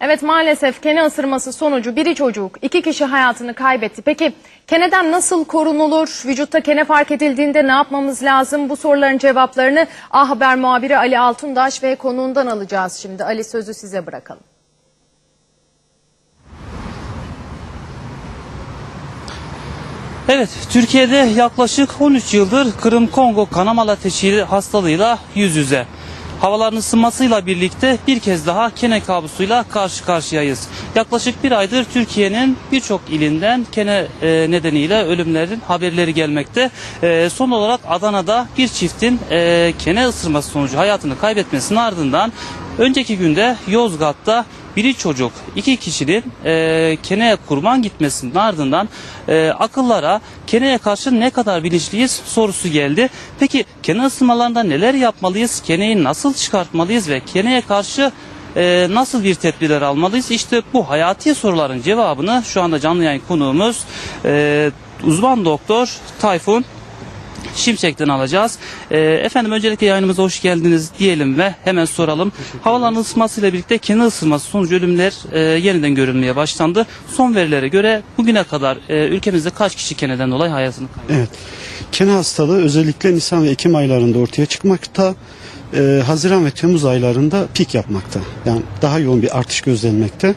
Evet maalesef kene ısırması sonucu biri çocuk, iki kişi hayatını kaybetti. Peki keneden nasıl korunulur? Vücutta kene fark edildiğinde ne yapmamız lazım? Bu soruların cevaplarını A Haber muhabiri Ali Altundaş ve konuğundan alacağız şimdi. Ali sözü size bırakalım. Evet, Türkiye'de yaklaşık 13 yıldır Kırım-Kongo kanamalı ateşi hastalığıyla yüz yüze. Havaların ısınmasıyla birlikte bir kez daha kene kabusuyla karşı karşıyayız. Yaklaşık bir aydır Türkiye'nin birçok ilinden kene e, nedeniyle ölümlerin haberleri gelmekte. E, son olarak Adana'da bir çiftin e, kene ısırması sonucu hayatını kaybetmesinin ardından önceki günde Yozgat'ta biri çocuk, iki kişinin e, keneye kurban gitmesinin ardından e, akıllara keneye karşı ne kadar bilinçliyiz sorusu geldi. Peki kene ısırmalarında neler yapmalıyız? Keneyi nasıl çıkartmalıyız ve keneye karşı e, nasıl bir tedbirler almalıyız? İşte bu hayati soruların cevabını şu anda canlı yayın konuğumuz e, uzman doktor Tayfun Şimşek'ten alacağız. Ee, efendim öncelikle yayınımıza hoş geldiniz diyelim ve hemen soralım. Havaların ısınmasıyla birlikte kene ısınması sonucu ölümler e, yeniden görülmeye başlandı. Son verilere göre bugüne kadar e, ülkemizde kaç kişi keneden dolayı hayatını kaybetti? Evet. Kene hastalığı özellikle Nisan ve Ekim aylarında ortaya çıkmakta. Ee, Haziran ve Temmuz aylarında pik yapmakta. Yani daha yoğun bir artış gözlenmekte.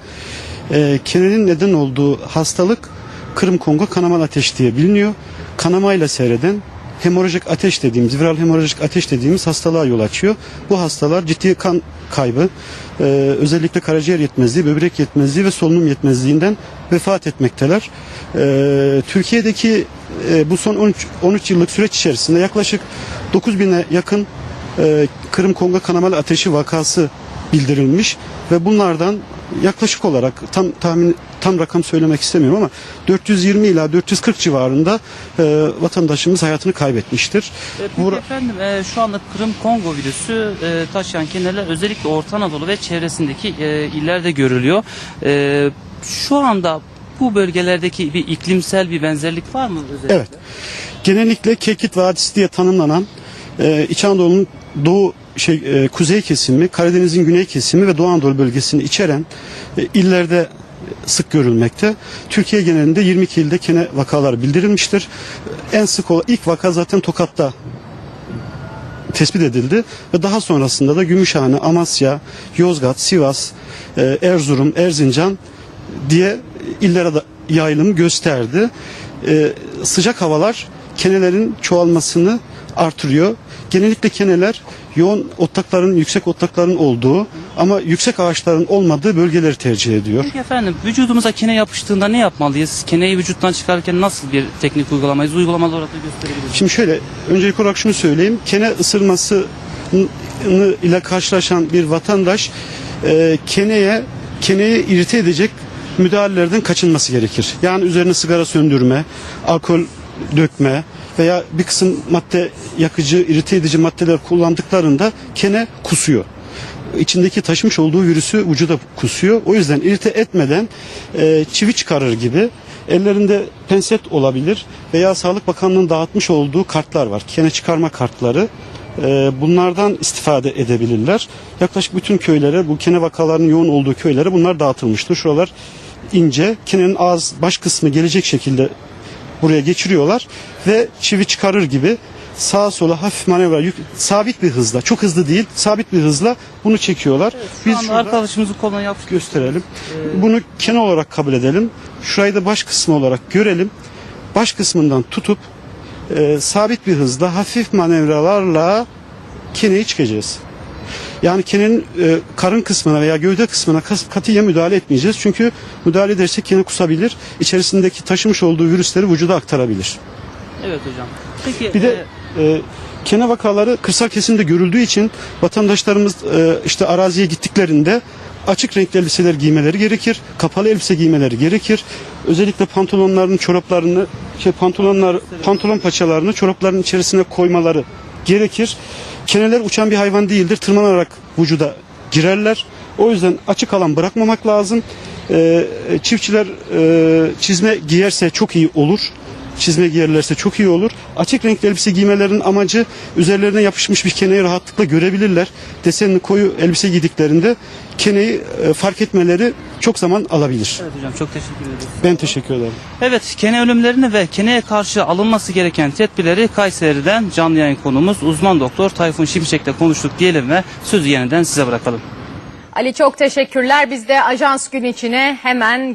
Ee, kenenin neden olduğu hastalık Kırım Kongo kanamalı ateş diye biliniyor. Kanamayla seyreden hemorajik ateş dediğimiz, viral hemorajik ateş dediğimiz hastalığa yol açıyor. Bu hastalar ciddi kan kaybı, e, özellikle karaciğer yetmezliği, böbrek yetmezliği ve solunum yetmezliğinden vefat etmekteler. E, Türkiye'deki e, bu son 13, 13 yıllık süreç içerisinde yaklaşık 9000'e yakın e, Kırım Kongo kanamalı ateşi vakası bildirilmiş ve bunlardan yaklaşık olarak tam tahmin tam rakam söylemek istemiyorum ama 420 ila 440 civarında e, vatandaşımız hayatını kaybetmiştir. E, peki Bura- efendim e, şu anda Kırım Kongo virüsü e, taşıyan keneler özellikle Orta Anadolu ve çevresindeki e, illerde görülüyor. E, şu anda bu bölgelerdeki bir iklimsel bir benzerlik var mı özellikle? Evet. Genellikle Kekit Vadisi diye tanımlanan e, İç Anadolu'nun doğu şey e, kuzey kesimi, Karadeniz'in güney kesimi ve Doğu Anadolu bölgesini içeren e, illerde sık görülmekte. Türkiye genelinde 22 ilde kene vakalar bildirilmiştir. En sık olan ilk vaka zaten Tokat'ta tespit edildi ve daha sonrasında da Gümüşhane, Amasya, Yozgat, Sivas, e, Erzurum, Erzincan diye illere de yayılım gösterdi. E, sıcak havalar kenelerin çoğalmasını artırıyor. Genellikle keneler yoğun otlakların, yüksek otlakların olduğu ama yüksek ağaçların olmadığı bölgeleri tercih ediyor. Peki efendim vücudumuza kene yapıştığında ne yapmalıyız? Keneyi vücuttan çıkarken nasıl bir teknik uygulamayız? Uygulamalı olarak da gösterebiliriz. Şimdi şöyle öncelik olarak şunu söyleyeyim. Kene ısırması ile karşılaşan bir vatandaş e, keneye keneyi irite edecek müdahalelerden kaçınması gerekir. Yani üzerine sigara söndürme, alkol dökme veya bir kısım madde yakıcı, irite edici maddeler kullandıklarında kene kusuyor. İçindeki taşımış olduğu virüsü vücuda kusuyor. O yüzden irite etmeden e, çivi çıkarır gibi ellerinde penset olabilir veya Sağlık Bakanlığı'nın dağıtmış olduğu kartlar var. Kene çıkarma kartları. E, bunlardan istifade edebilirler. Yaklaşık bütün köylere, bu kene vakalarının yoğun olduğu köylere bunlar dağıtılmıştır. Şuralar ince, kenenin ağız baş kısmı gelecek şekilde buraya geçiriyorlar ve çivi çıkarır gibi sağa sola hafif manevra yük, sabit bir hızla çok hızlı değil sabit bir hızla bunu çekiyorlar. Şu Biz anda şurada arkadaşımızı koluna yapıştı. gösterelim. Bunu kene olarak kabul edelim. Şurayı da baş kısmı olarak görelim. Baş kısmından tutup e, sabit bir hızla hafif manevralarla keneyi çıkacağız. Yani kenenin e, karın kısmına veya gövde kısmına katiyen müdahale etmeyeceğiz. Çünkü müdahale edersek kene kusabilir. İçerisindeki taşımış olduğu virüsleri vücuda aktarabilir. Evet hocam. Peki Bir de e, e, kene vakaları kırsal kesimde görüldüğü için vatandaşlarımız e, işte araziye gittiklerinde açık renkli elbiseler giymeleri gerekir. Kapalı elbise giymeleri gerekir. Özellikle pantolonlarını, çoraplarını, şey pantolonlar, pantolon paçalarını çorapların içerisine koymaları gerekir. Keneler uçan bir hayvan değildir. Tırmanarak vücuda girerler. O yüzden açık alan bırakmamak lazım. E, çiftçiler e, çizme giyerse çok iyi olur. çizme giyerlerse çok iyi olur. Açık renkli elbise giymelerinin amacı üzerlerine yapışmış bir keneyi rahatlıkla görebilirler. Desenli koyu elbise giydiklerinde keneyi e, fark etmeleri çok zaman alabilir. Evet hocam çok teşekkür ederiz. Ben teşekkür ederim. Evet, kene ölümlerini ve keneye karşı alınması gereken tedbirleri Kayseri'den canlı yayın konumuz uzman doktor Tayfun Şimşek'le konuştuk diyelim ve sözü yeniden size bırakalım. Ali çok teşekkürler. Biz de ajans gün içine hemen